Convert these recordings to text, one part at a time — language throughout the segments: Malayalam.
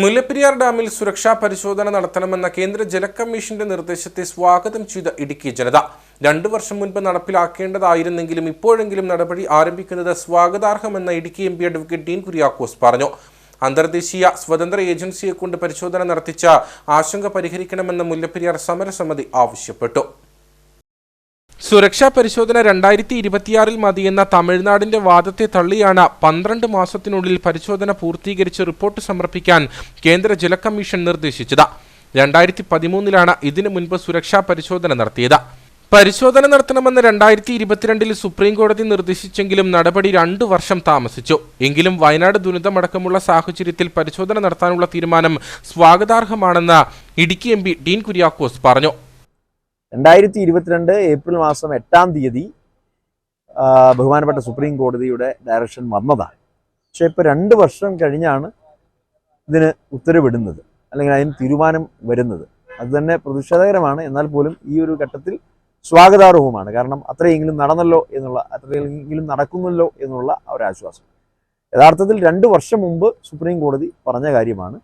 മുല്ലപ്പെരിയാർ ഡാമിൽ സുരക്ഷാ പരിശോധന നടത്തണമെന്ന കേന്ദ്ര ജലകമ്മീഷന്റെ നിർദ്ദേശത്തെ സ്വാഗതം ചെയ്ത ഇടുക്കി ജനത. രണ്ടു വർഷം മുൻപ് നടപ്പിലാക്കേണ്ടതായിരുന്നെങ്കിലും ഇപ്പോഴെങ്കിലും നടപടി ആരംഭിക്കുന്നത് സ്വാഗതാർഹമെന്ന Idukki M P advocate Dean Kuriakose പറഞ്ഞു. അന്തർദേശീയ സ്വതന്ത്ര ഏജൻസിയെ കൊണ്ട് പരിശോധന നടത്തിച്ച ആശങ്ക പരിഹരിക്കണമെന്ന് മുല്ലപ്പെരിയാർ സമരസമിതി ആവശ്യപ്പെട്ടു. സുരക്ഷാ പരിശോധന രണ്ടായിരത്തി ഇരുപത്തിയാറിൽ മതിയെന്ന തമിഴ്നാടിന്റെ വാദത്തെ തള്ളിയാണ് പന്ത്രണ്ട് മാസത്തിനുള്ളിൽ പരിശോധന പൂർത്തീകരിച്ച് റിപ്പോർട്ട് സമർപ്പിക്കാൻ കേന്ദ്ര ജല കമ്മീഷൻ നിർദ്ദേശിച്ചത്. രണ്ടായിരത്തി പതിമൂന്നിലാണ് ഇതിനു മുൻപ് സുരക്ഷാ പരിശോധന നടത്തിയത്. പരിശോധന നടത്തണമെന്ന് രണ്ടായിരത്തി ഇരുപത്തിരണ്ടിൽ സുപ്രീം കോടതി നിർദ്ദേശിച്ചെങ്കിലും നടപടി രണ്ടു വർഷം താമസിച്ചു. എങ്കിലും വയനാട് ദുരിതമടക്കമുള്ള സാഹചര്യത്തിൽ പരിശോധന നടത്താനുള്ള തീരുമാനം സ്വാഗതാർഹമാണെന്ന് ഇടുക്കി എം ഡീൻ കുര്യാക്കോസ് പറഞ്ഞു. രണ്ടായിരത്തി ഇരുപത്തിരണ്ട് ഏപ്രിൽ മാസം എട്ടാം തീയതി ബഹുമാനപ്പെട്ട സുപ്രീം കോടതിയുടെ ഡയറക്ഷൻ വന്നതാണ്. പക്ഷേ ഇപ്പോൾ രണ്ട് വർഷം കഴിഞ്ഞാണ് ഇതിന് ഉത്തരവിടുന്നത്. അല്ലെങ്കിൽ അതിന് തീരുമാനം വരുന്നത്. അത് തന്നെ പ്രതിഷേധകരമാണ്. എന്നാൽ പോലും ഈ ഒരു ഘട്ടത്തിൽ സ്വാഗതാർഹവുമാണ്. കാരണം അത്രയെങ്കിലും നടന്നല്ലോ എന്നുള്ള അത്രയെങ്കിലും നടക്കുന്നല്ലോ എന്നുള്ള ഒരാശ്വാസം യഥാർത്ഥത്തിൽ രണ്ട് വർഷം മുമ്പ് സുപ്രീം കോടതി പറഞ്ഞ കാര്യമാണ്.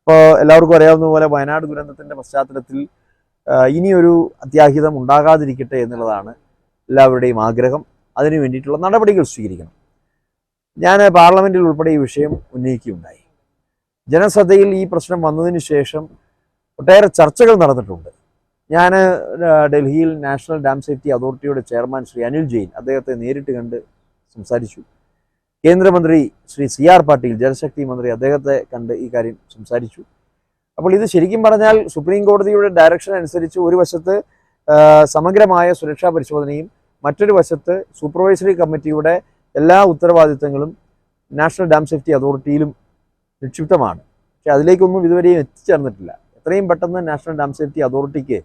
ഇപ്പോൾ എല്ലാവർക്കും അറിയാവുന്ന പോലെ വയനാട് ദുരന്തത്തിന്റെ പശ്ചാത്തലത്തിൽ ഇനിയൊരു അത്യാഹിതം ഉണ്ടാകാതിരിക്കട്ടെ എന്നുള്ളതാണ് എല്ലാവരുടെയും ആഗ്രഹം. അതിനു വേണ്ടിയിട്ടുള്ള നടപടികൾ സ്വീകരിക്കണം. ഞാൻ പാർലമെന്റിൽ ഉൾപ്പെടെ ഈ വിഷയം ഉന്നയിക്കുകയുണ്ടായി. ജനശ്രദ്ധയിൽ ഈ പ്രശ്നം വന്നതിന് ശേഷം ഒട്ടേറെ ചർച്ചകൾ നടന്നിട്ടുണ്ട്. ഞാൻ ഡൽഹിയിൽ നാഷണൽ ഡാം സേഫ്റ്റി അതോറിറ്റിയുടെ ചെയർമാൻ ശ്രീ അനിൽ ജെയിൻ അദ്ദേഹത്തെ നേരിട്ട് കണ്ട് സംസാരിച്ചു. കേന്ദ്രമന്ത്രി ശ്രീ സി ആർ പാട്ടീൽ ജലശക്തി മന്ത്രി അദ്ദേഹത്തെ കണ്ട് ഈ കാര്യം സംസാരിച്ചു. അപ്പോൾ ഇത് ശരിക്കും പറഞ്ഞാൽ സുപ്രീം കോടതിയുടെ ഡയറക്ഷൻ അനുസരിച്ച് ഒരു വശത്ത് സമഗ്രമായ സുരക്ഷാ പരിശോധനയും മറ്റൊരു വശത്ത് സൂപ്പർവൈസറി കമ്മിറ്റിയുടെ എല്ലാ ഉത്തരവാദിത്തങ്ങളും നാഷണൽ ഡാം സേഫ്റ്റി അതോറിറ്റിയിലും നിക്ഷിപ്തമാണ്. പക്ഷെ അതിലേക്കൊന്നും ഇതുവരെയും എത്തിച്ചേർന്നിട്ടില്ല. എത്രയും പെട്ടെന്ന് നാഷണൽ ഡാം സേഫ്റ്റി അതോറിറ്റിക്ക്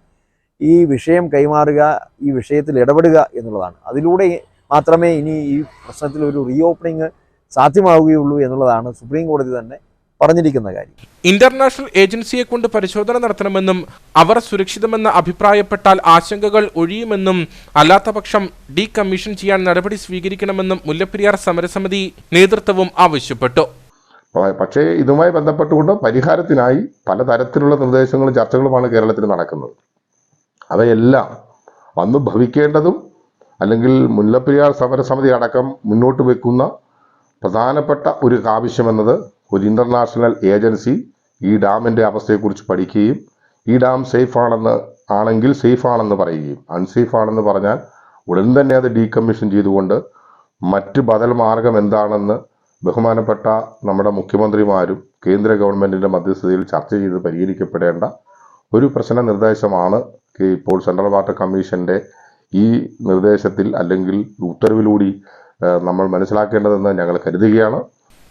ഈ വിഷയം കൈമാറുക ഈ വിഷയത്തിൽ ഇടപെടുക എന്നുള്ളതാണ്. അതിലൂടെ മാത്രമേ ഇനി ഈ പ്രശ്നത്തിൽ ഒരു റീ ഓപ്പണിങ് സാധ്യമാവുകയുള്ളൂ എന്നുള്ളതാണ് സുപ്രീം കോടതി തന്നെ പറഞ്ഞിരിക്കുന്ന കാര്യം. ഇന്റർനാഷണൽ ഏജൻസിയെ കൊണ്ട് പരിശോധന നടത്തണമെന്നും അവർ സുരക്ഷിതമെന്ന് അഭിപ്രായപ്പെട്ടാൽ ആശങ്കകൾ ഒഴിയുമെന്നും അല്ലാത്തപക്ഷം ഡീ കമ്മീഷൻ ചെയ്യാൻ നടപടി സ്വീകരിക്കണമെന്നും മുല്ലപ്പെരിയാർ സമരസമിതി നേതൃത്വവും ആവശ്യപ്പെട്ടു. പക്ഷേ ഇതുമായി ബന്ധപ്പെട്ടുകൊണ്ട് പരിഹാരത്തിനായി പലതരത്തിലുള്ള നിർദ്ദേശങ്ങളും ചർച്ചകളുമാണ് കേരളത്തിൽ നടക്കുന്നത്. അവയെല്ലാം വന്നു ഭവിക്കേണ്ടതും അല്ലെങ്കിൽ മുല്ലപ്പെരിയാർ സമരസമിതി അടക്കം മുന്നോട്ട് വെക്കുന്ന പ്രധാനപ്പെട്ട ഒരു ആവശ്യമെന്നത് ഒരു ഇന്റർനാഷണൽ ഏജൻസി ഈ ഡാമിന്റെ അവസ്ഥയെക്കുറിച്ച് പഠിക്കുകയും ഈ ഡാം സേഫ് ആണെന്ന് ആണെങ്കിൽ സേഫ് ആണെന്ന് പറയുകയും അൺസേഫ് ആണെന്ന് പറഞ്ഞാൽ ഉടൻ തന്നെ അത് ഡീകമ്മീഷൻ ചെയ്തുകൊണ്ട് മറ്റ് ബദൽ മാർഗം എന്താണെന്ന് ബഹുമാനപ്പെട്ട നമ്മുടെ മുഖ്യമന്ത്രിമാരും കേന്ദ്ര ഗവൺമെന്റിന്റെ മധ്യസ്ഥതയിൽ ചർച്ച ചെയ്ത് പരിഹരിക്കപ്പെടേണ്ട ഒരു പ്രശ്ന നിർദ്ദേശമാണ് ഇപ്പോൾ സെൻട്രൽ വാട്ടർ കമ്മീഷന്റെ ഈ നിർദ്ദേശത്തിൽ അല്ലെങ്കിൽ ഉത്തരവിലൂടി നമ്മൾ മനസ്സിലാക്കേണ്ടതെന്ന് ഞങ്ങൾ കരുതുകയാണ്.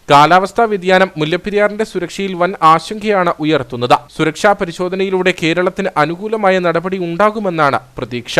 കാലാവസ്ഥാ വ്യതിയാനം മുല്ലപ്പെരിയാറിന്റെ സുരക്ഷയിൽ വൻ ആശങ്കയാണ് ഉയർത്തുന്നത്. സുരക്ഷാ പരിശോധനയിലൂടെ കേരളത്തിന് അനുകൂലമായ നടപടി ഉണ്ടാകുമെന്നാണ് പ്രതീക്ഷ.